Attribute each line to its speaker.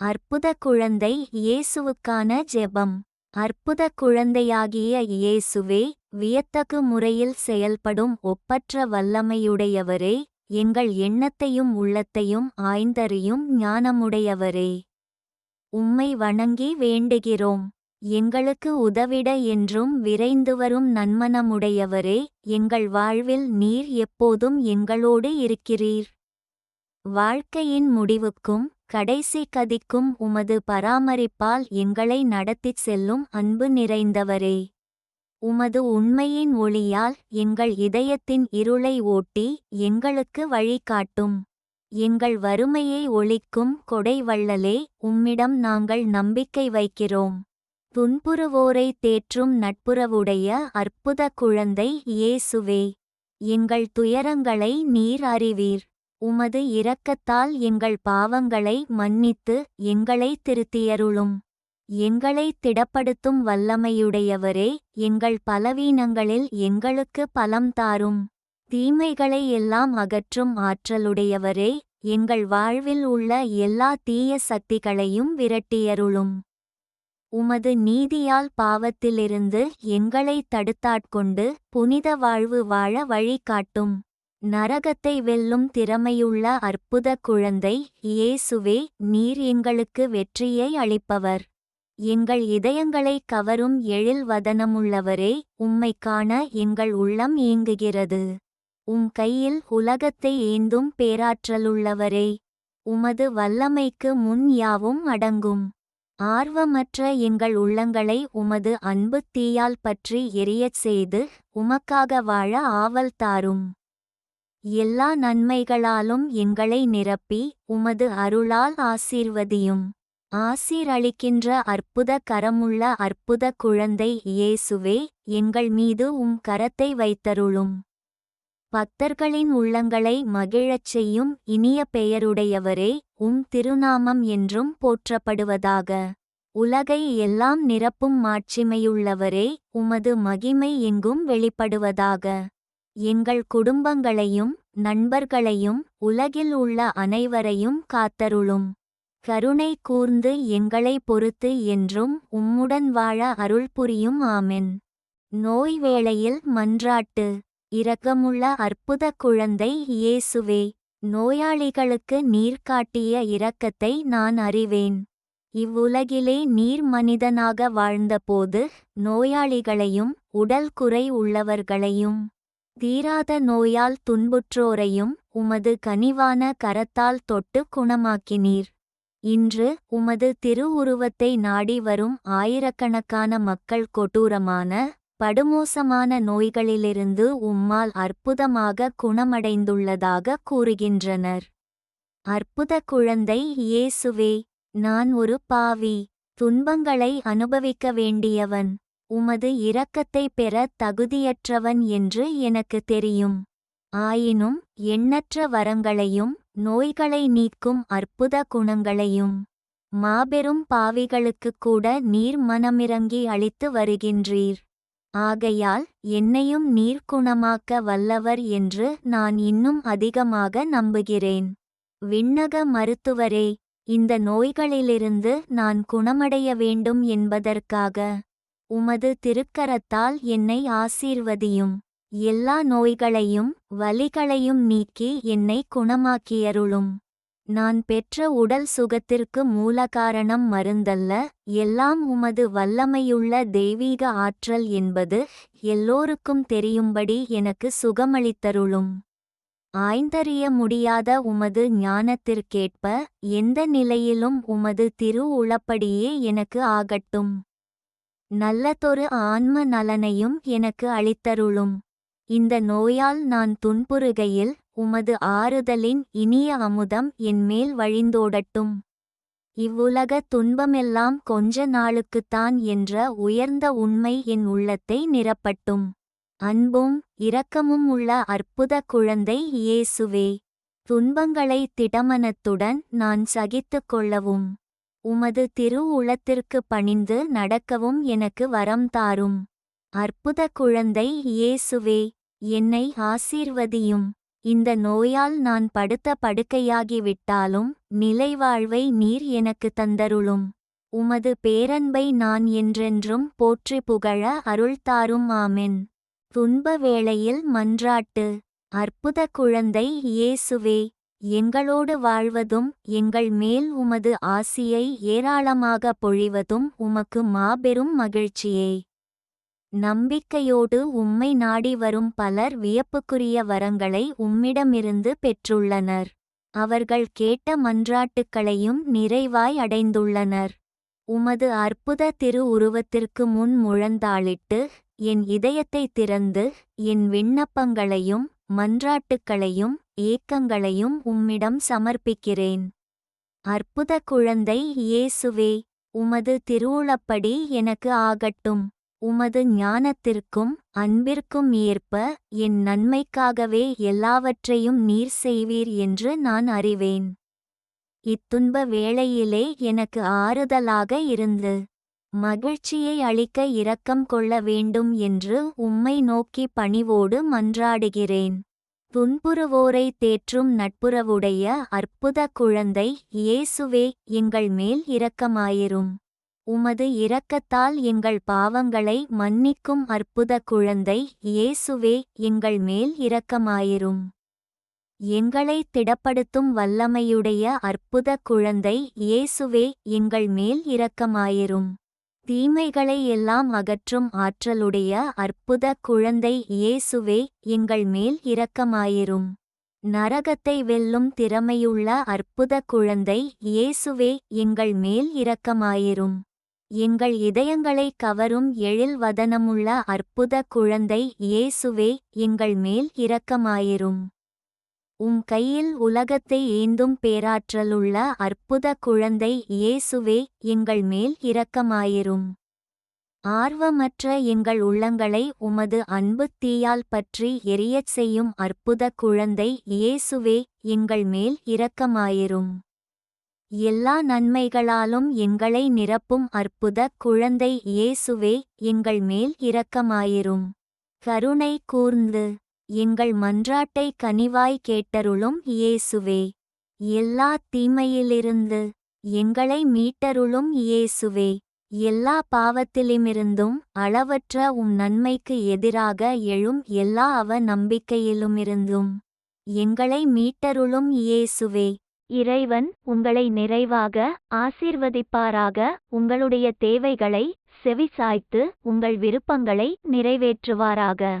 Speaker 1: அற்புத குழந்தை இயேசுவுக்கான ஜெபம். அற்புத குழந்தையாகிய இயேசுவே வியத்தகு முறையில் செயல்படும் ஒப்பற்ற வல்லமையுடையவரே எங்கள் எண்ணத்தையும் உள்ளத்தையும் ஆய்ந்தறியும் ஞானமுடையவரே. உம்மை வணங்கி வேண்டுகிறோம். எங்களுக்கு உதவிட என்றும் விரைந்து வரும் நன்மனமுடையவரே எங்கள் வாழ்வில் நீர் எப்போதும் எங்களோடு இருக்கிறீர். வாழ்க்கையின் முடிவுக்கும் கடைசி கதிக்கும் உமது பராமரிப்பால் எங்களை நடத்திச் செல்லும் அன்பு நிறைந்தவரே. உமது உண்மையின் ஒளியால் எங்கள் இதயத்தின் இருளை ஓட்டி எங்களுக்கு வழிகாட்டும். எங்கள் வறுமையை ஒளிக்கும் கொடை வள்ளலே உம்மிடம் நாங்கள் நம்பிக்கை வைக்கிறோம். துன்புறுவோரை தேற்றும் நட்புறவுடைய அற்புத குழந்தை இயேசுவே. எங்கள் துயரங்களை நீர் அறிவீர். உமது இரக்கத்தால் எங்கள் பாவங்களை மன்னித்து எங்களை திருத்தியருளும். எங்களை திடப்படுத்தும் வல்லமையுடையவரே எங்கள் பலவீனங்களில் எங்களுக்கு பலம் தாரும். தீமைகளை எல்லாம் அகற்றும் ஆற்றலுடையவரே எங்கள் வாழ்வில் உள்ள எல்லா தீய சக்திகளையும் விரட்டியருளும். உமது நீதியால் பாவத்திலிருந்து எங்களை தடுத்தாட்கொண்டு புனித வாழ்வு வாழ வழிகாட்டும். நரகத்தை வெல்லும் திறமையுள்ள அற்புத குழந்தை இயேசுவே நீர் எங்களுக்கு வெற்றியை அளிப்பவர். எங்கள் இதயங்களை கவரும் எழில் வதனமுள்ளவரே உம்மை காண எங்கள் உள்ளம் ஏங்குகிறது. உம் கையில் உலகத்தை ஏந்தும் பேராற்றலுள்ளவரே உமது வல்லமைக்கு முன் யாவும் அடங்கும். ஆர்வமற்ற எங்கள் உள்ளங்களை உமது அன்பு தீயால் பற்றி எரியச் செய்து உமக்காக வாழ ஆவல் தாரும். எல்லா நன்மைகளாலும் எங்களை நிரப்பி உமது அருளால் ஆசீர்வதியும். ஆசீரளிக்கின்ற அற்புத கரமுள்ள அற்புத குழந்தை இயேசுவே எங்கள் மீது உம் கரத்தை வைத்தருளும். பக்தர்களின் உள்ளங்களை மகிழச் செய்யும் இனிய பெயருடையவரே உம் திருநாமம் என்றும் போற்றப்படுவதாக. உலகை எல்லாம் நிரப்பும் மாட்சிமையுள்ளவரே உமது மகிமை எங்கும் வெளிப்படுவதாக. எங்கள் குடும்பங்களையும் நண்பர்களையும் உலகில் உள்ள அனைவரையும் காத்தருளும். கருணை கூர்ந்து எங்களை பொறுத்து என்றும் உம்முடன் வாழ அருள் புரியும் ஆமென். நோய் வேளையில் மன்றாட்டு. இரக்கமுள்ள அற்புத குழந்தை இயேசுவே நோயாளிகளுக்கு நீர் காட்டிய இரக்கத்தை நான் அறிவேன். இவ்வுலகிலே நீர் மனிதனாக வாழ்ந்தபோது நோயாளிகளையும் உடல் குறை உள்ளவர்களையும் தீராத நோயால் துன்புற்றோரையும் உமது கனிவான கரத்தால் தொட்டு குணமாக்கினீர். இன்று உமது திருவுருவத்தை நாடி வரும் ஆயிரக்கணக்கான மக்கள் கொடூரமான படுமோசமான நோய்களிலிருந்து உம்மால் அற்புதமாக குணமடைந்துள்ளதாக கூறுகின்றனர். அற்புத குழந்தை இயேசுவே நான் ஒரு பாவி துன்பங்களை அனுபவிக்க வேண்டியவன். உமது இரக்கத்தை பெற தகுதியற்றவன் என்று எனக்கு தெரியும். ஆயினும் எண்ணற்ற வரங்களையும் நோய்களை நீக்கும் அற்புத குணங்களையும் மாபெரும் பாவிகளுக்குக் கூட நீர் மனமிறங்கி அளித்து வருகின்றீர். ஆகையால் என்னையும் நீர் குணமாக்க வல்லவர் என்று நான் இன்னும் அதிகமாக நம்புகிறேன். விண்ணக மருத்துவரே இந்த நோய்களிலிருந்து நான் குணமடைய வேண்டும் என்பதற்காக. உமது திருக்கரத்தால் என்னை ஆசீர்வதியும். எல்லா நோய்களையும் வலிகளையும் நீக்கி என்னை குணமாக்கியருளும். நான் பெற்ற உடல் சுகத்திற்கு மூலகாரணம் மருந்தல்ல எல்லாம் உமது வல்லமையுள்ள தெய்வீக ஆற்றல் என்பது எல்லோருக்கும் தெரியும்படி எனக்கு சுகமளித்தருளும். ஆய்ந்தறிய முடியாத உமது ஞானத்திற்கேற்ப எந்த நிலையிலும் உமது திரு உளப்படியே எனக்கு ஆகட்டும். நல்லதொரு ஆன்ம நலனையும் எனக்கு அளித்தருளும். இந்த நோயால் நான் துன்புறுகையில் உமது ஆறுதலின் இனிய அமுதம் என்மேல் வழிந்தோடட்டும். இவ்வுலக துன்பமெல்லாம் கொஞ்ச நாளுக்குத்தான் என்ற உயர்ந்த உண்மை என் உள்ளத்தை நிரப்பட்டும். அன்பும் இரக்கமும் உள்ள அற்புத குழந்தை இயேசுவே. துன்பங்களை திடமனத்துடன் நான் சகித்துக் கொள்ளவும். உமது திரு உளத்திற்கு பணிந்து நடக்கவும் எனக்கு வரம் தாரும். அற்புத குழந்தை இயேசுவே என்னை ஆசீர்வதியும். இந்த நோயால் நான் படுத்த படுக்கையாகிவிட்டாலும் நிலைவாழ்வை நீர் எனக்கு தந்தருளும். உமது பேரன்பை நான் என்றென்றும் போற்றி புகழ அருள்தாரும் ஆமென். துன்ப வேளையில் மன்றாட்டு. அற்புத குழந்தை இயேசுவே எங்களோடு வாழ்வதும் எங்கள் மேல் உமது ஆசியை ஏராளமாக பொழிவதும் உமக்கு மாபெரும் மகிழ்ச்சியே. நம்பிக்கையோடு உம்மை நாடி வரும் பலர் வியப்புக்குரிய வரங்களை உம்மிடமிருந்து பெற்றுள்ளனர். அவர்கள் கேட்ட மன்றாட்டுக்களையும் நிறைவாய் அடைந்துள்ளனர். உமது அற்புத திரு உருவத்திற்கு முன் முழந்தாளிட்டு என் இதயத்தை திறந்து என் விண்ணப்பங்களையும் மன்றாட்டுக்களையும் ஏக்கங்களையும் உம்மிடம் சமர்ப்பிக்கிறேன். அற்புத குழந்தை இயேசுவே உமது திருவுளப்படி எனக்கு ஆகட்டும். உமது ஞானத்திற்கும் அன்பிற்கும் ஏற்ப என் நன்மைக்காகவே எல்லாவற்றையும் நீர் செய்வீர் என்று நான் அறிவேன். இத்துன்ப வேளையிலே எனக்கு ஆறுதலாக இருந்து மகிழ்ச்சியை அளிக்க இரக்கம் கொள்ள வேண்டும் என்று உம்மை நோக்கி பணிவோடு மன்றாடுகிறேன். துன்புறுவோரை தேற்றும் நட்புறவுடைய அற்புத குழந்தை இயேசுவே எங்கள் மேல் இரக்கமாயிரும். உமது இரக்கத்தால் எங்கள் பாவங்களை மன்னிக்கும் அற்புத குழந்தை இயேசுவே எங்கள் மேல் இரக்கமாயிரும். எங்களை திடப்படுத்தும் வல்லமையுடைய அற்புத குழந்தை இயேசுவே எங்கள் மேல் இரக்கமாயிரும். தீமைகளை எல்லாம் அகற்றும் ஆற்றலுடைய அற்புத குழந்தை இயேசுவே எங்கள் மேல் இரக்கமாயிரும். நரகத்தை வெல்லும் திறமையுள்ள அற்புத குழந்தை இயேசுவே எங்கள் மேல் இரக்கமாயிரும். எங்கள் இதயங்களை கவரும் எழில் வதனமுள்ள அற்புத குழந்தை இயேசுவே எங்கள் மேல் இரக்கமாயிரும். உம் கையில் உலகத்தை ஏந்தும் பேராற்றலுள்ள அற்புத குழந்தை இயேசுவே எங்கள் மேல் இரக்கமாயிரும். ஆர்வமற்ற எங்கள் உள்ளங்களை உமது அன்பு தீயால் பற்றி எரியச் செய்யும் அற்புத குழந்தை இயேசுவே எங்கள் மேல் இரக்கமாயிரும். எல்லா நன்மைகளாலும் எங்களை நிரப்பும் அற்புத குழந்தை இயேசுவே எங்கள் மேல் இரக்கமாயிரும். கருணை கூர்ந்து எங்கள் மன்றாட்டை கனிவாய் கேட்டருளும் இயேசுவே. எல்லா தீமையிலிருந்து எங்களை மீட்டருளும் இயேசுவே. எல்லா பாவத்திலுமிருந்தும் அளவற்ற உம் நன்மைக்கு எதிராக எழும் எல்லா அவ நம்பிக்கையிலுமிருந்தும் எங்களை மீட்டருளும் இயேசுவே. இறைவன் உங்களை நிறைவாக ஆசீர்வதிப்பாராக. உங்களுடைய தேவைகளை செவிசாய்த்து உங்கள் விருப்பங்களை நிறைவேற்றுவாராக.